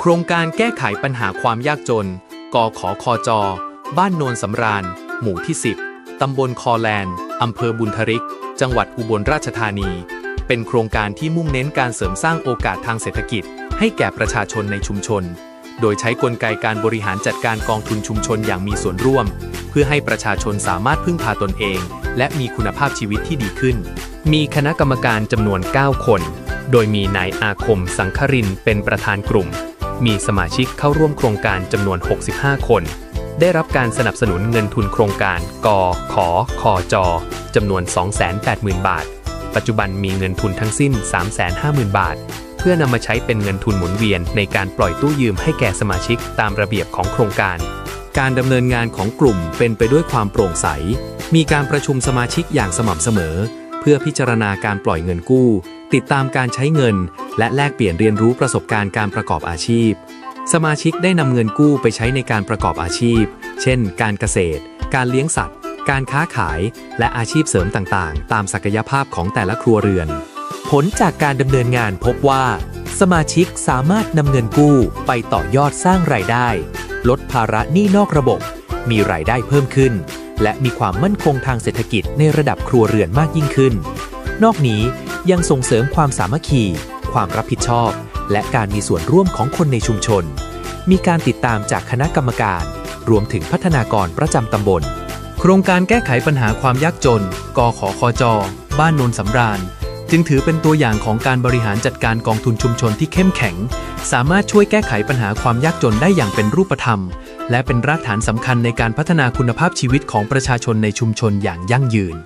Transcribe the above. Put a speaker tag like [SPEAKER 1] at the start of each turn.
[SPEAKER 1] โครงการแก้ไขปัญหาความยากจน กขอคอจบ้านโนนสำราญ หมู่ที่ 10 ตำบลคอแลนด์ อำเภอบุญทริก จังหวัดอุบลราชธานี เป็นโครงการที่มุ่งเน้นการเสริมสร้างโอกาสทางเศรษฐกิจ ให้แก่ประชาชนในชุมชน โดยใช้กลไกการบริหารจัดการกองทุนชุมชนอย่างมีส่วนร่วม เพื่อให้ประชาชนสามารถพึ่งพาตนเอง และมีคุณภาพชีวิตที่ดีขึ้น มีคณะกรรมการจำนวน 9 คน โดยมีนายอาคมสังครินเป็นประธานกลุ่ม มีสมาชิกเข้าร่วมโครงการจำนวน 65 คน ได้รับการสนับสนุนเงินทุนโครงการกขอคอจจำนวน 280,000 บาท ปัจจุบันมีเงินทุนทั้งสิ้น 350,000 บาท เพื่อนำมาใช้เป็นเงินทุนหมุนเวียนในการปล่อยตู้ยืมให้แก่สมาชิกตามระเบียบของโครงการ การดำเนินงานของกลุ่มเป็นไปด้วยความโปร่งใส มีการประชุมสมาชิกอย่างสม่ำเสมอ เพื่อพิจารณาการปล่อยเงินกู้ ติดตามการใช้เงิน และแลกเปลี่ยนเรียนรู้ประสบการณ์การประกอบอาชีพ สมาชิกได้นำเงินกู้ไปใช้ในการประกอบอาชีพ เช่น การเกษตร การเลี้ยงสัตว์ การค้าขาย และอาชีพเสริมต่างๆ ตามศักยภาพของแต่ละครัวเรือน
[SPEAKER 2] ผลจากการดำเนินงานพบว่า สมาชิกสามารถนำเงินกู้ไปต่อยอดสร้างรายได้ ลดภาระหนี้นอกระบบ มีรายได้เพิ่มขึ้น และมีความมั่นคงทางเศรษฐกิจในระดับครัวเรือนมากยิ่งขึ้น นอกนี้ยังส่งเสริมความสามัคคี ความรับผิดชอบ และการมีส่วนร่วมของคนในชุมชน มีการติดตามจากคณะกรรมการ รวมถึงพัฒนากรประจำตำบล
[SPEAKER 1] โครงการแก้ไขปัญหาความยากจน กขอคอจอบ้านโนนสำราญ จึงถือเป็นตัวอย่างของการบริหารจัดการกองทุนชุมชนที่เข้มแข็ง สามารถช่วยแก้ไขปัญหาความยากจนได้อย่างเป็นรูปธรรม และเป็นรากฐานสำคัญในการพัฒนาคุณภาพชีวิตของประชาชนในชุมชนอย่างยั่งยืน